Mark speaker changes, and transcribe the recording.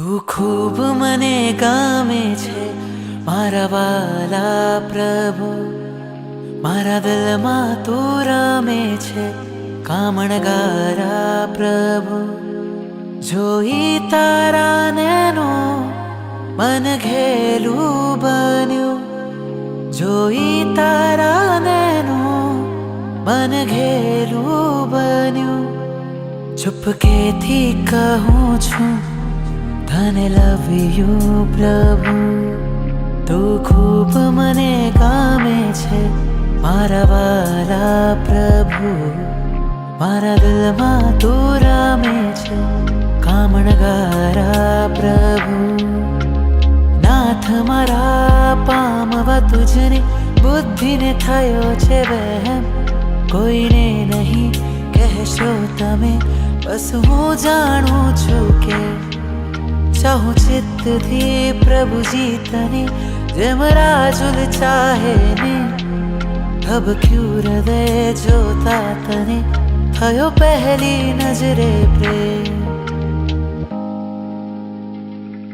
Speaker 1: તું ખૂબ મને ગામે છે. મારા વાલા પ્રભુ, મારા દિલમાં તું રમે છે. કામણગારા પ્રભુ, જોઈ તારા નેનો મન ઘેલું બન્યું. જોઈ તારા નેનો મન ઘેલું બન્યું. ચુપકેથી કહું છું તને લવ યુ પ્રભુ. તું ખૂબ મને ગામે છે મારા વાલા પ્રભુ. મારા દિલમાં તું રામે છે કામણગારા પ્રભુ. નાથ મારા પામવા તુજને બુદ્ધિને થયો છે વહેમ. કોઈને નહીં કહેશો તમે, બસ હું જાણું છું કે कहूँ चित्त थी प्रभु जीतने जमराजुल चाहे ने अब क्यों हृदय जोता तने प्रभुजी पहली नजरे प्रेम।